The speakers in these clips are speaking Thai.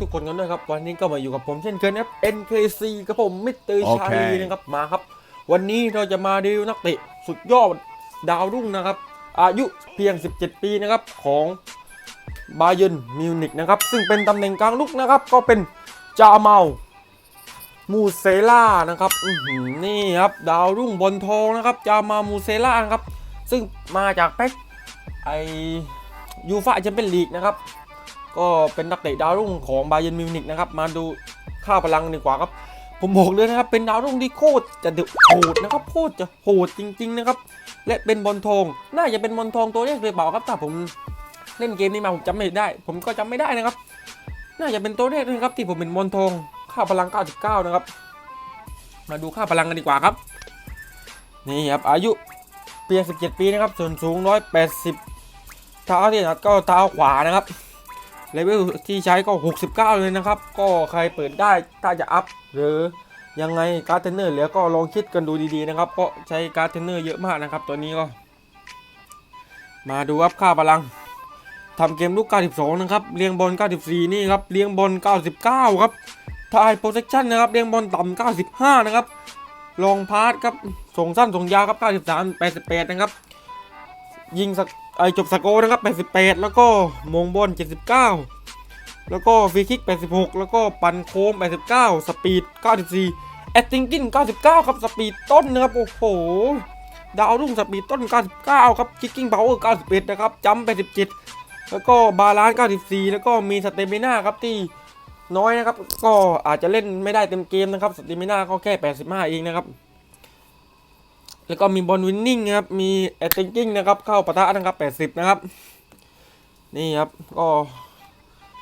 ทุกๆคนกันด้วยครับ วันนี้ก็มาอยู่กับผมเช่นเคยนะครับ NKC กับผมมิสเตอร์โอชาเคลีนะครับมาครับ วันนี้เราจะมาดูนักเตะสุดยอดดาวรุ่งนะครับ อายุเพียง 17 ปีนะครับของบาเย r n นมิวนิกนะครับ ซึ่งเป็นตำแหน่งกลางลุกนะครับ ก็เป็นจาเมามูเซล่านะครับอื้อหือนี่ครับดาวรุ่งบอลทองนะครับจามามูเซล่านะครับ ซึ่งมาจากแพ็กไอยูฟาแชมเปี้ยนลีกนะครับ ก็เป็นนักเตะดาวรุ่งของบาเยนมิวนิกนะครับ มาดูค่าพลังดีกว่าครับ ผมบอกเลยนะครับ เป็นดาวรุ่งที่โคตรจะดุโหดนะครับ โคตรจะโหดจริง ๆ นะครับ และเป็นบอลทอง น่าจะเป็นบอลทองตัวแรกเลยเปล่าครับ ถ้าผมเล่นเกมนี้มาผมจำไม่ได้ ผมก็จำไม่ได้นะครับ น่าจะเป็นตัวแรกเลยครับ ที่ผมเป็นบอลทอง ค่าพลัง 99 นะครับ มาดูค่าพลังกันดีกว่าครับ นี่ครับ อายุเพียง17 ปีนะครับ ส่วนสูง 180 เท้าที่นัดก็เท้าขวานะครับ เลเวลที่ใช้ก็ 69 เลยนะครับ ก็ใครเปิดได้ถ้าจะอัพหรือยังไงการ์ดเทนเนอร์เหลือก็ลองคิดกันดูดีๆนะครับ เพราะใช้การ์ดเทนเนอร์เยอะมากนะครับ ตัวนี้ก็ มาดูอัพค่าพลังทำเกมลูก 92 นะครับ เรียงบอล 94 นี่ครับ เรียงบอล 99 ครับทายโปรเทคชั่นนะครับ เรียงบอลต่ำ 95 นะครับ ลองพาสครับ ส่งสั้น ส่งยาวครับ 93 88 นะครับ ยิงสัก ไอจบสกอร์นะครับ 88 แล้วก็มงบอล79 แล้วก็ฟรีคิก 86 แล้วก็ปันโค้ง89 สปีด 94 แอตติงกิน 99 ครับสปีดต้นนะครับ โอ้โห ดาวรุ่งสปีดต้น 99 ครับคิกกิ้งพาวเวอร์91 นะครับจัมป์87 แล้วก็บาลานซ์94 แล้วก็มีสเตมิน่าครับที่น้อยนะครับ ก็อาจจะเล่นไม่ได้เต็มเกมนะครับสเตมิน่าก็แค่ 85 เองนะครับ แล้วก็มีบอลวินนิ่งนะครับมีแอตติงกิ้งนะครับเข้าปะทะนะครับ80 นะครับ นี่ครับก็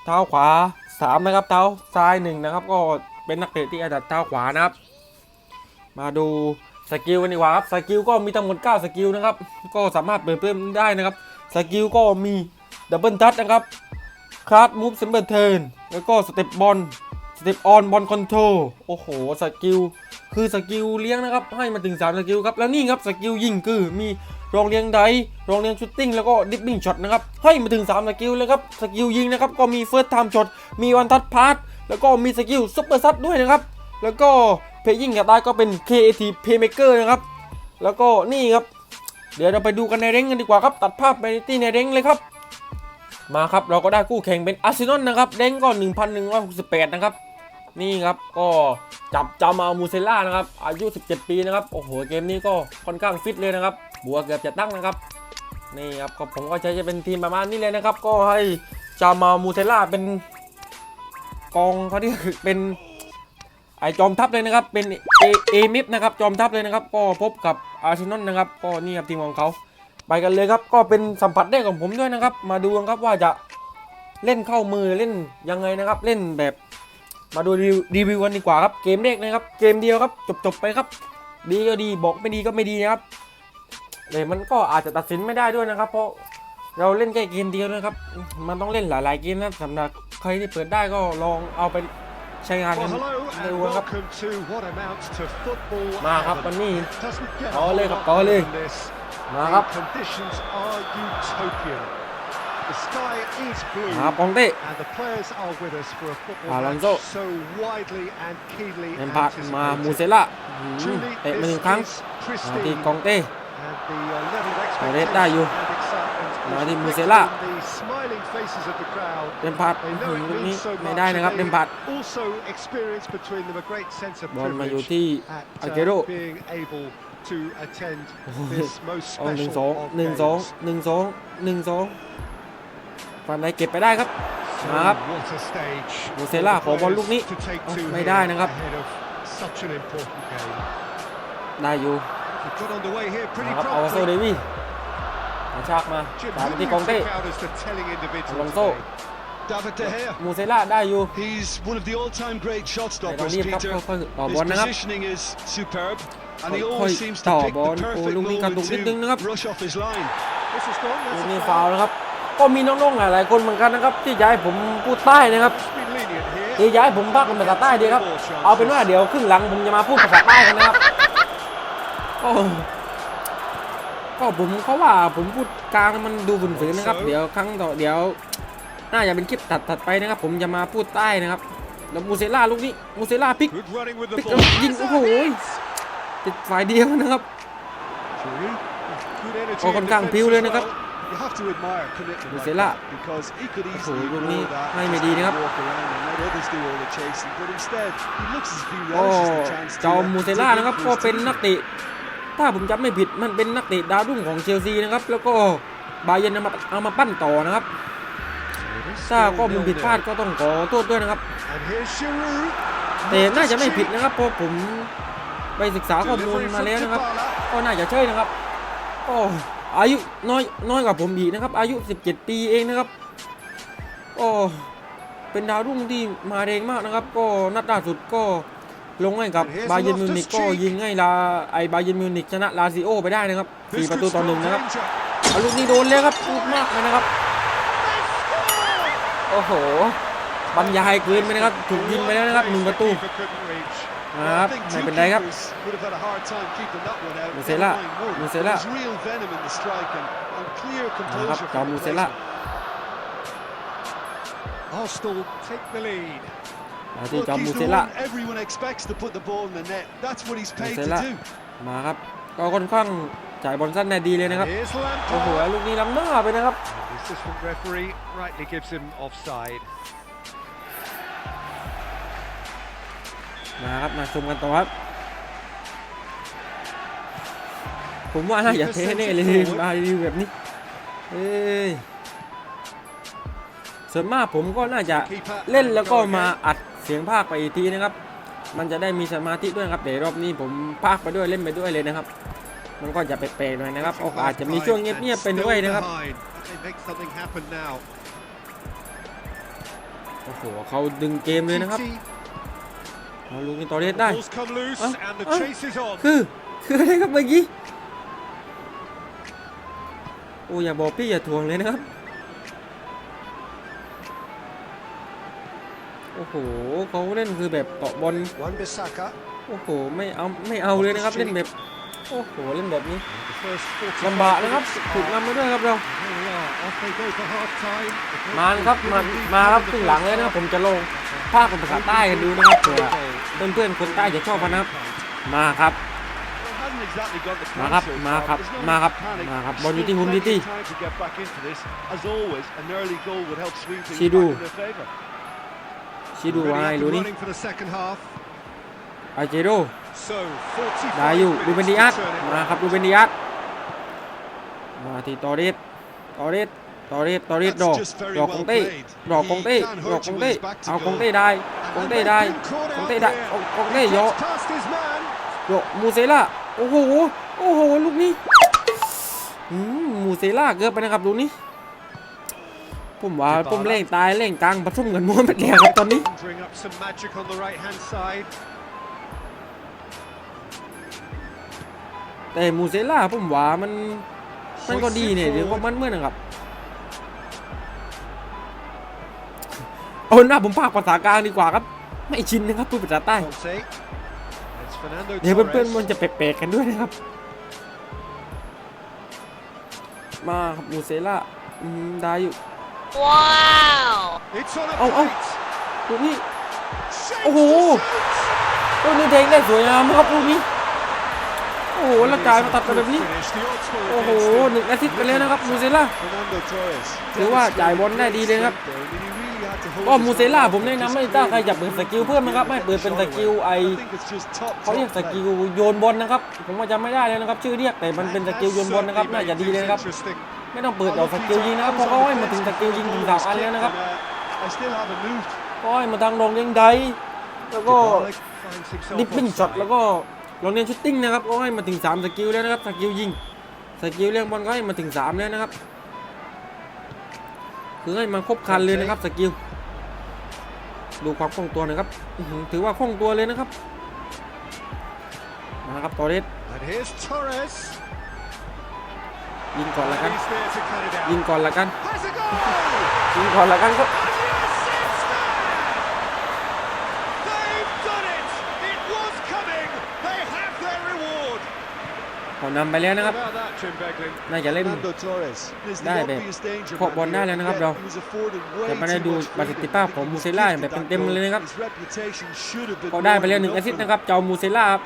เท้าขวา 3 นะครับ เท้าซ้าย 1 นะครับ ก็เป็นนักเตะที่อาดัดเท้าขวานะครับ มาดูสกิลกันดีกว่าครับสกิลก็มีทั้งหมด9สกิลนะครับก็สามารถเปิดเพิ่มได้นะครับสกิลก็มีดับเบิลทัชนะครับคลาสมูฟเซมเบอร์เทิร์นแล้วก็สเต็ปบอลสเต็ปออนบอลคอนโทรลโอ้โหสกิล คือสกิลเลี้ยงนะครับให้มาถึง 3 สกิลครับแล้วนี่ครับสกิลยิงคือมีรองเลี้ยงไดรองเลี้ยงชุตติ้งแล้วก็ดิปปิ้งช็อตนะครับให้มาถึง 3 สกิลเลยครับสกิลยิงนะครับก็มีเฟิร์สไทม์ช็อตมีวันทัชพาสแล้วก็มีสกิลซุปเปอร์ซัดด้วยนะครับแล้วก็เพย์ยิงกับได้ก็เป็น KAT Playmaker นะครับแล้วก็นี่ครับ เดี๋ยวเราไปดูกันในเร้งกันดีกว่าครับ ตัดภาพไปที่ในเร้งเลยครับ มาครับเราก็ได้คู่แข่งเป็นอาร์เซนอลนะครับเร้งก็ 1,168 นะครับ นี่ครับก็จับจามามูเซล่านะครับอายุ 17 ปีนะครับโอ้โหเกมนี้ก็ค่อนข้างฟิตเลยนะครับบัวเกือบจะตั้งนะครับนี่ครับก็ผมก็ใช้จะเป็นทีมประมาณนี้เลยนะครับ ก็ให้จามามูเซล่าเป็นกองเขาที่เป็นไอจอมทัพเลยนะครับเป็นเอเอมิฟนะครับจอมทัพเลยนะครับ ก็พบกับอาร์เซนอลนะครับ ก็นี่ครับทีมของเขาไปกันเลยครับก็เป็นสัมผัสได้ของผมด้วยนะครับ มาดูกันครับว่าจะเล่นเข้ามือเล่นยังไงนะครับ เล่นแบบ มาดูรีวิวรีวิวกันดีกว่าครับ เกมแรกนะครับ เกมเดียวครับ จบจบไปครับ ดีก็ดีบอกไม่ดีก็ไม่ดีนะครับแต่มันก็อาจจะตัดสินไม่ได้ด้วยนะครับ เพราะเราเล่นแค่เกมเดียวนะครับ มันต้องเล่นหลาย ๆ เกมนะสำหรับใครที่เปิดได้ก็ลองเอาไปใช้งานกัน Well, hello ดู and ครับ welcome to what amounts to football. มาครับ heaven. วันนี้ Doesn't get a ต่อเลย whole ครับ lot ต่อเลย better than this. มาครับ หาปองเต้ And the players are with us for a football Alonso. match so widely and keenly แอมพาร์ดมามูเซ anticipated. ล่าหืม Truly, เตะมาห this นึ่งครั้ง is มาที่ pristine. กองเต้ And the uh, level of เรดได้อยู่ expectation and excitement มาที่ is มูเซล่า reflected in the smiling faces of the crowd เดมพาร์ด They know ลู it กนี้ means so ไม่ much. ได้นะครับ and เด they มพาร์ด also experience between them a great sense of บอลมาอยู่ privilege ที่ at อา uh, เกโร being able to attend โอ้โห this most เอาหนึ่ง special สอง of หนึ่งสอง games. หนึ่งสองหนึ่งสอง ฟันไหนเก็บไปได้ครับ So มาครับ what a stage มูเซล่า for the ขอบอลลูกนี้ players to take เอ้า to ไม่ here ได้นะครับ ahead of such an important game. ได้อยู่ They've got underway here มา pretty ครับเอาโซเด promptly. วี่กระชากมา Jim, ตาม who ไป do ที่ you กองเต้ pick out as the telling individual Alonso. today? David De Gea. มูเซล่าได้อยู่ He's one of the all-time great shot ไม่ต้อง stoppers, รีบครับ Peter. ค่อยๆต่อบอ His ลนะครับ positioning is superb, and he ค่อยๆ always seems ต่อ to pick บอล the โอ้ perfect ลูกนี้กระตุก moment นิดนึงนะครับ to rush off his line. This is gone. ลู That's ก a นี้ foul. ฟาวล์นะครับ ก็มีน้องๆหลายๆคนเหมือนกันนะครับที่จะให้ผมพูดใต้นะครับ It's been lenient here. ที่จะให้ผมพากเป็นภาษาใต้ดีครับ เอาเป็นว่าเดี๋ยวครึ่งหลังผมจะมาพูดภาษาใต้กันนะครับก็ก็ผมเขาว่าผมพูดกลางมันดูฝืนๆนะครับ เดี๋ยวครั้งต่อเดี๋ยว น่าจะเป็นคลิปตัดตัดไปนะครับ ผมจะมาพูดใต้นะครับแล้วมูเซล่าลูกนี้มูเซล่าพลิก Good running with the พลิก ball. แล้วยิงโอ้โหติดฝ่ายเดียวนะครับ Giroud, good energy โอ้ in ค่อนข้าง defence พริ้ว as เลยนะครับ well. You have to admire commitment like Musela. that because he could โอ้โห easily ลูกนี้ ignore that ให้ and ไม่ just ดีนะครับ walk around and let others do all the chasing. But instead, he looks as if he ก็ relishes the chance to เจ้า uh, มูเซ dig ล่า in นะครับ for ก็ his เป็น team. นักเตะถ้าผมจำไม่ผิดมันเป็นนักเตะดาวรุ่งของเชลซีนะครับ แล้วก็บาเยร์นเอามาเอามาปั้นต่อนะครับถ้าข้อมูลผิดพลาดก็ต้องขอโทษด้วยนะครับ And here's Giroud. แต่น่าจะไม่ผิดนะครับเพราะผมไปศึกษาข้อมูล Delivery มา from แล้วนะครับ Dybala. ก็น่าจะใช่นะครับก็อายุน้อยน้อยกว่าผมอีกนะครับ อายุ 17 ปีเองนะครับก็เป็นดาวรุ่งที่มาแรงมากนะครับ ก็นัดล่าสุดก็ลงให้กับบาเยร์นมิวนิกก็ยิงให้ลาไอบาเยร์นมิวนิกชนะลาซิโอไปได้นะครับ This 4ประ could ตูต่อห spell นึ่งนะครับ danger. เอาลูกนี้โดนเลยครับพูดมากเลยนะครับ โอ้โหบรรยายเกินไปนะครับ ถูกยิงไปแล้วนะครับหนึ่งประตู Keeper couldn't reach. ครับ I think ไม่ two เป็นไรครับ keepers would have had a hard time keeping that one out. Musela. Never mind one. Musela. There's real venom in the strike and, and clear นะครับ composure จอ from มู the เซล่า placement. Arsenal take the lead. มาที่ Look, จอมู he's เซ the ล่า one everyone expects to put the ball in the net. That's what he's paid to Musela. do. มาครับก็ค่อนข้างจ่ายบอลสั้นได้ดีเลยนะครับ Here's โอ้โห Lampard. ลูกนี้ล้ำหน้าไปนะครับ มาครับมาชมกันต่อครับ ผมว่าน่าจะเทแน่เลยมารีวิวแบบนี้เอ้ยส่วนมากผมก็น่าจะ Keeper เล่นแล้วก็ and go มา again. อัดเสียงภาคไปอีกทีนะครับ มันจะได้มีสมาธิด้วยครับแต่รอบนี้ผมภาคไปด้วยเล่นไปด้วยเลยนะครับ มันก็จะแปลกๆหน่อยนะครับโอกอาจจะมีช่วงเงียบๆไปด้วยนะครับ Still behind. They make something happen now. โอ้โหเขาดึงเกมเลยนะครับ Titi. เอาลูกนี้ต่อเดสได้ Ball's come loose Ah, and the ah. chase is on. คือคืออะไรครับเมื่อกี้โอ้อย่าบอกพี่อย่าทวงเลยนะครับโอ้โหเขาเล่นคือแบบเกาะบอล Wan Bissaka. โอ้โหไม่เอาไม่เอาเลยนะครับเล่นแบบโอ้โหเล่นแบบนี้ The first 45ลำบากนะครับ minutes ถูกนำมาด้วยครับเรา Here we are. Off they go for half time. มาครับมามาครับครึ่งหลังเลยนะครับผมจะลง ภาคเป็นภาษาใต้กันดูนะครับเผื่เพื่อนเพื่อนคนใต้จะชอบนับมาครับ มาครับ มาครับ มาครับ มาครับ บอลอยู่ที่ฮุมดิตี้ชิดูชิดูว่ายรู้นี่ไอเจโรได้อยู่ดูเบนดิอัตมาครับดูเบนดิอัตมาที่ตอริสตอริส ตอเรสตอเรส That's ดอก just very ดอก well ของเต้ played. ดอกของเต้ He can't ดอก hurt ของ you เต้ when he's back to เอาของ goal. เต้ได้ของ And เต้ they've ได้ been caught ของ out เต้ได้ here. เอาของ He เต้โย gets past his man. โยมูเซล่าโอ้โหโอ้โหลูกนี้อืมมูเซล่าเกือบไปนะครับลูกนี้ผมว่าผมเล่งตายเล่งกลางผสมกันม้วนไปแล้วครับตอนนี้ Bring up some magic on the right hand side. แต่มูเซล่าผมว่ามันมันก็ดีเนี่ยเดี๋ยวก็มันเมื่อนะครับ เอาหน้าผมพากภาษากลางดีกว่าครับ ไม่ชินนะครับพูดภาษาใต้ Conte. It's Fernando เดี๋ยวเพื่อน Torres. ๆมันจะแปลกๆกันด้วยนะครับ มาครับมูเซล่าอืมได้อยู่ Wow! It's on a Oh, oh. plate. ลูกนี้ Shapes Oh. to shoot. ลูกนี้แทงได้สวยงามนะครับลูกนี้โอ้โหแล้วจ่ายมาตัดกันแบบนี้ โอ้โหหนึ่งอาทิตย์ไปแล้วนะครับมูเซล่าถือว่าจ่ายบอลได้ดีเลยครับก็มูเซล่าผมแนะนำให้ถ้าใครอยากเปิดสกิลเพิ่มนะครับไม่เปิดเป็นสกิลไอเขาเรียกสกิลโยนบอลนะครับ ผมว่าจำไม่ได้เลยนะครับ ชื่อเรียกแต่มันเป็นสกิลโยนบอลนะครับน่าจะดีเลยนะครับไม่ต้องเปิดดอกสกิลยิงนะครับเพราะเขาให้มาถึงสกิลยิงถึงสามอันแล้วนะครับ I still haven't moved. เขาให้มาทางลงเลี้ยงไดแล้วก็ดิปปิ้งช็อตแล้วก็ ลงเลี้ยงชุตติ้งนะครับก็ให้มาถึงสามสกิลแล้วนะครับ สกิลยิง สกิลเลี้ยงบอลก็ให้มาถึงสามแล้วนะครับ คือให้มาครบครันเลยนะครับสกิล ดูความคล่องตัวหน่อยครับอื้อหือถือว่าคล่องตัวเลยนะครับ มาครับตอเรส And here's Torres. ยิงก่อนละกัน He's there to cut it out. ยิงก่อนละกัน Has a goal! ยิงก่อนละกันค reward! ผ่อนนำไปแล้วนะครับ About that, Tim Beglin. น่าจะเล่น Fernando Torres. There's the ได้แบบ obvious danger พวกบอลได้แล้วนะครับ yet เรา he was afforded way จะไม่ได้ too ดู much ประสิทธิ freedom. ภาพของมูเซล่าแบบเต็มๆเลยนะครับ His reputation should have been ก็ได้ more ไปแล้ว than หนึ่งแอ enough สซิส for ต์นะครับเจ้ามูเซล่าครับ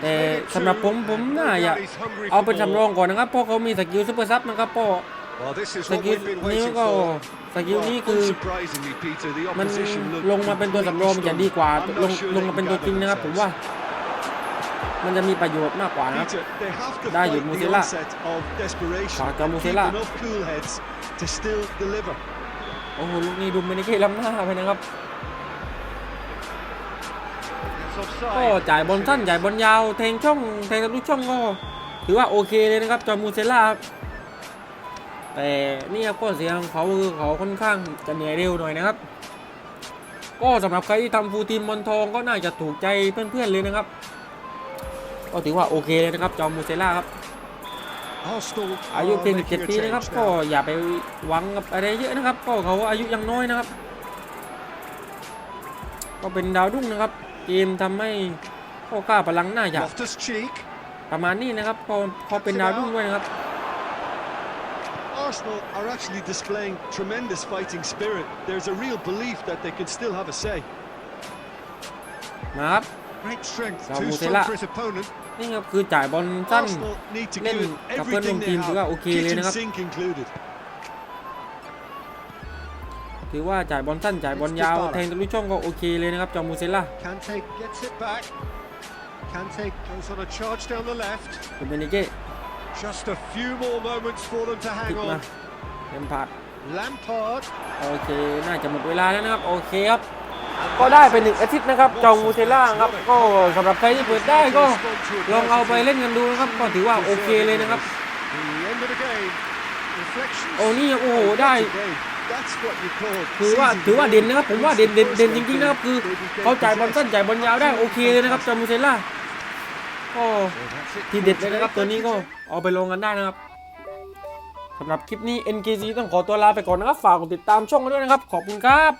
แต่สำหรับผมผมน่าจะเอาเป็นสำรองก่อนนะครับเพราะเขามีสกิลซูเปอร์ซับนะครับเพราะ Well, this is ส what กิล we've been นี้ waiting ก็ for. สกิลนี้คือ Unsurprisingly, Peter, the มัน opposition looked ลงมาเป็นตัวสำรองมันจะดีกว่า I'm ล not ง sure ล they งมา can เป็นตัว gather จริงนะครับผม themselves. ว่า มันจะมีประโยชน์มากกว่านะครับ Peter, they have to ได้ fight อยู่ the มูเซล่า onset of desperation ฝากกับ and มูเซ keep ล่า enough cool heads to still deliver. โอ้โหลูกนี้ดูเมนิเก้ล้ำหน้าไปนะครับ It's ก็ offside. จ่ายบอลสั้นจ่ายบอลยาวแทงช่องแทงทะลุช่องก็ถือว่าโอเคเลยนะครับจอร์มูเซล่าครับแต่นี่ครับก็เสียของเขาคือเขาค่อนข้างจะเหนื่อยเร็วหน่อยนะครับ ก็สำหรับใครที่ทำฟูลทีมบอลทองก็น่าจะถูกใจเพื่อนๆเลยนะครับ ก็ถือว่าโอเคเลยนะครับจอร์มูเซล่าครับ Arsenal อายุ are เพียง making a 17ปีนะครับ change ก็ now. อย่าไปหวังกับอะไรเยอะนะครับ ก็เขาอายุยังน้อยนะครับ ก็เป็นดาวรุ่งนะครับเกมทำให้ข้อกล้าพลังน่าจะ Loftus Cheek. ประมาณนี้นะครับพอพอเป็นดาวรุ่งด้วยนะครับ Arsenal are actually displaying tremendous fighting spirit. There's a real belief that they can still have a say. มาครับ Great strength. Sao Too Mutela. strong for his opponent. นี่ครับคือจ่ายบอลสั้น Arsenal need to Lên give it cặp bên everything đồng they team ถือว่า have, โอเคเลย kitchen นะครับ sink included. ถือว่าจ่ายบอลสั้นจ่ายบอลยาว Dybala. แทงทะลุช่องก็โอเคเลยนะครับจอร์มูเซล่า Kante gets it back. Kante goes on a charge down the left. คุณเบนิเก้ Just a few more moments for them to พลิ hang กมา on. เลมพาร์ด Lampard. โอเค น่าจะหมดเวลาแล้วนะครับ โอเคครับ ก็ได้ไปหนึ่งอาทิตย์นะครับจองมูเทล่าครับ ก็สำหรับใครที่เปิดได้ก็ลองเอาไปเล่นกันดูนะครับ ก็ถือว่าโอเคเลยนะครับ โอ้นี่โอ้โหได้ถือว่าถือว่าเด่นนะครับ ผมว่าเด่นเด่นเด่นจริงๆนะครับคือเขาจ่ายบอลสั้นจ่ายบอลยาวได้โอเคเลยนะครับจอมูเทล่าก็ทีเด็ดเลยนะครับตัวนี้ก็เอาไปลงกันได้นะครับสำหรับคลิปนี้ NKC ต้องขอตัวลาไปก่อนนะครับ ฝากกดติดตามช่องกันด้วยนะครับ ขอบคุณครับ